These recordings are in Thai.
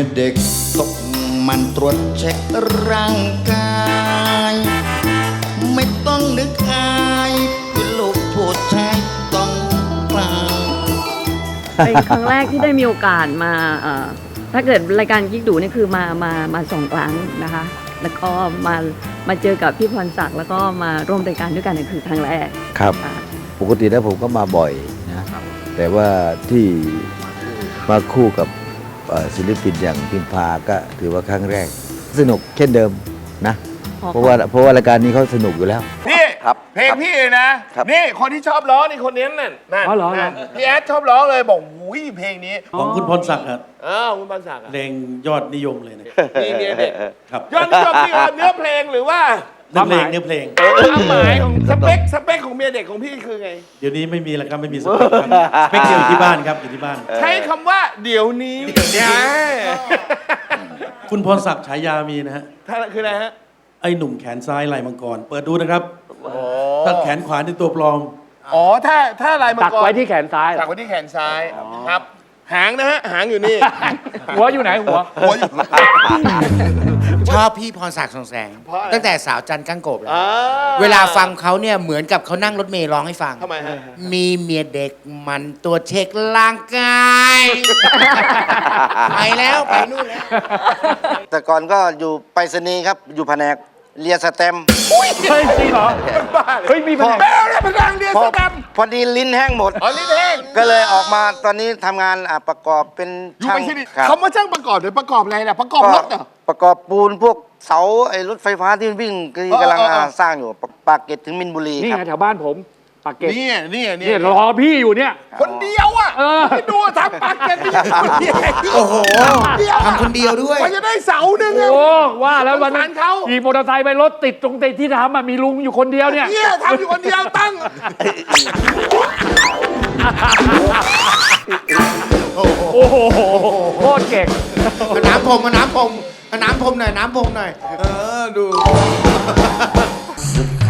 มียเด็กตกมันตรวจเช็คร่างกาย ไม่ต้องนึกอายเป็นลูกผู้ชายต้องกลางเป็นครั้งแรกที่ได้มีโอกาสมาเอ่อถ้าเกิดรายการกิ๊กดูนี่คือมามามาสองครั้งนะคะ แล้วก็มามาเจอกับพี่พรศักดิ์แล้วก็มาร่วมรายการด้วยกันนี่คือครั้งแรกครับ ค่ะ ปกติแล้วผมก็มาบ่อยนะ แต่ว่าที่มาคู่กับเอ่อ ศิลปินอย่างพิมพาก็ถือว่าครั้งแรก สนุกเช่นเดิมนะ เพราะว่าเพราะว่ารายการนี้เขาสนุกอยู่แล้วพี่ครับเพลงพี่เลยนะครับนี่คนที่ชอบร้องนี่คนนี้นั่นนั่นอ๋อเหรอ นั่นพี่แอดชอบร้องเลยบอกหุยเพลงนี้ของคุณพรศักดิ์ครับเออคุณปันศักดิ์อะเพลงยอดนิยมเลยนะ นี่เมียเด็กครับยอดนิยมนี่เนื้อเพลงหรือว่า เนื้อเพลงเนื้อเพลง ความหมายของสเปคสเปคของเมียเด็กของพี่คือไง เดี๋ยวนี้ไม่มีแล้วครับไม่มีสเปคครับสเปคเดียวอยู่ที่บ้านครับอยู่ที่บ้าน ใช้คำว่าเดี๋ยวนี้เนี่ยคุณพรศักดิ์ฉายามีนะฮะท่านคืออะไรฮะ ไอ้หนุ่มแขนซ้ายลายมังกร เปิดดูนะครับโอ้ถ้าแขนขวาที่ตัวปลอม อ๋อ ถ้าถ้าลายมังตักกรไว้ที่แขนซ้าย ตักไว้ที่แขนซ้ายครับ หางนะฮะ หางอยู่นี่ หัวอยู่ไหนหัว หัวอยู่ ชอบพี่พรศักดิ์สองแสง เพราะอะไร ตั้งแต่สาวจันทร์กั้งโกบแล้ว อ่าเวลาฟังเขาเนี่ยเหมือนกับเขานั่งรถเมล์ร้องให้ฟัง ทำไมฮะ มีเมียเด็กมันตัวเช็คร่างกาย ไปแล้ว ไปนู่นแล้ว แต่ก่อนก็อยู่ไปรษณีย์ครับ อยู่แผนกเรียนสแตมป์เฮ้ยจริงเหรอบ้าเลยเฮ้ยมีปัญหา แม่เนี่ยพนังเรียนพอสแตมป์พอดีลิ้นแห้งหมด อ๋อลิ้นแห้ งก็เลยออกมาตอนนี้ทำงานอะประกอบเป็นอยู่ช่างเป็นที่นี่ครับคำว่าช่างประกอบหรือประกอบอะไรนะประกอบก็รถเหรอ ประกอบปูนพวกเสาไอ้รถไฟฟ้าที่วิ่งที่กำลังเออเออเอออ่าสร้างอยู่ปากปากเกร็ดถึงมินบุรีนี่คไงรับแถวบ้านผม ปากเกร็ดนี่นี่นี่เนี่ยรอพี่อยู่เนี่ย คนเดียวอะเออ ไม่ดูอะทำปากเก็ตไม่ใช่คนเดียวโอ้โหเดียวอะทำคนเดียวด้วย มันจะได้เสาหนึ่งอะ โอ้ว่าแล้ววันนั้นสงสารเขา ขี่มอเตอร์ไซค์ไปรถติดตรงติดที่ทำอะมีลุงอยู่คนเดียวเนี่ย เนี่ยทำอยู่คนเดียวตั้ง โอ้โหโคตรเก่งเอาน้ำพรมเอาน้ำพรมเอาน้ำพรมหน่อยน้ำพรมหน่อย เออดูสึกข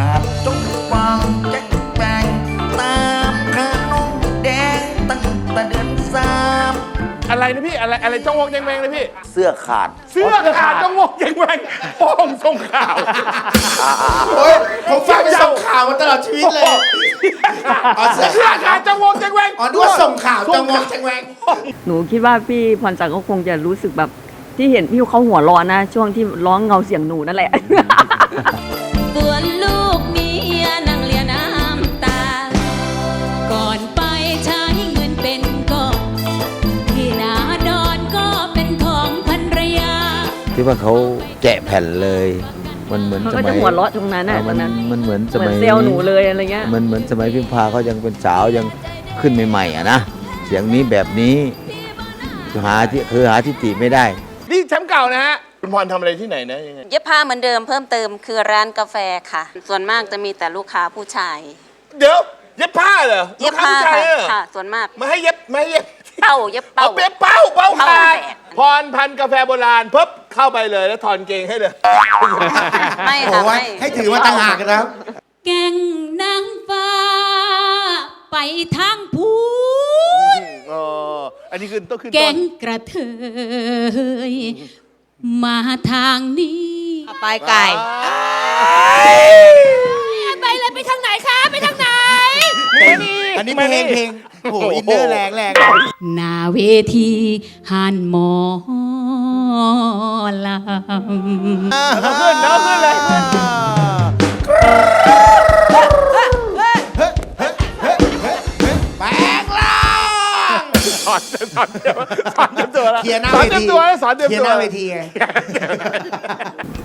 นะพี่อะไรอะไรจ้องวงแจงแมงนะพี่ เสื้อขาด เสื้อขาดจ้องวงแจงแมงพ่อมส่งข่าวโอ้ยผมฟังเป็นส่งข่าวมาตลอดชีวิตเลยอ๋อเสื้อเสื้อขาดขาดจ้องวงแจงแมงอ๋อดูว่าส่งข่าวจังงงจังแวงหนูคิดว่าพี่พรศักดิ์ก็คงจะรู้สึกแบบที่เห็นพี่เขาหัวเร้อนนะ ช่วงที่ร้องเงาเสียงหนูนั่นแหละ ที่ว่าเขาแกะแผ่นเลย มันเหมือนเขาสก็มัจะยหัวเราะตรงนั้นน่ะอ่ามันตรงนั้นมันเหมือนสเหมืมัอนยเซลล์หนูเลยอะไรเงี้ย มันเหมือนสมัยพิมพาเขายังเป็นสาวยังขึ้นใหม่ๆอะนะเสียงนี้แบบนี้หาที่คือหาที่ติไม่ได้ นี่แชมป์เก่านะฮะคุณพรทำอะไรที่ไหนนะยังไงเย็บผ้าเหมือนเดิมเพิ่มเติมคือร้านกาแฟค่ะ ส่วนมากจะมีแต่ลูกค้าผู้ชาย เดี๋ยวเย็บผ้าเหรอเย็บผ้าลูกค้ผู้ชค่ะยเหรอค่ะ ส่วนมากไม่ให้เย็บไม่ให้เย็บเป้าเย็บเอาเป้าเปียบเป้าเป้าเป้าขาดแตก พรพันธุ์กาแฟโบราณปุ๊บ เข้าไปเลยแล้วถอนเกงให้เลย ไม่โอ้ค่ะไว้ไม่ให้ถือว่าต่างหากกันนะครับ แก่งนางฟ้า ไปทางพูอ๋อ อันนี้คือต้องขึ้นแก่ต้งนกระเทยมาทางนี้ ไปไก่ ไปเลยไปทางไหนคะ ไปทางไหน อันนี้เพลงเพลงโอ้โหอินเนอร์แรงแรง หน้าเวทีหันหมอ ลำเอาขึ้นเอาขึ้นเลยแปลงร่างสอนสอนเตรียมสอนเตรียมตัวแล้วเคลียร์หน้าสอเวนเตรียมทีตัวแล้วสอนเตรียมเคลียตัวร์หน้าเวทีไง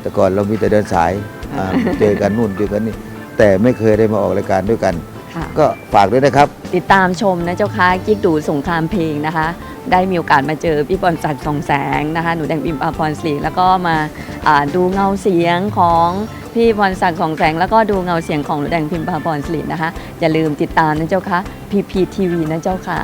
แต่ก่อนเรามีแต่เดินสายอ่าเจอกันนู่นเจอกันนี่แต่ไม่เคยได้มาออกรายการด้วยกัน ก็ฝากด้วยนะครับ ติดตามชมนะเจ้าค่ะกิ๊กดูสงครามเพลงนะคะ ได้มีโอกาสมาเจอพี่บอลสักดิ์สองแสงนะคะ หนูแดงบิมอพรศรีแล้วก็มาดูเงาเสียงของพี่พรศักดิ์สองแสงแล้วก็ดูเงาเสียงของหนูแดงพิมพาพรศรีนะคะอย่าลืมติดตามนะเจ้าค่ะพีพีทีวีนะเจ้าค่ะ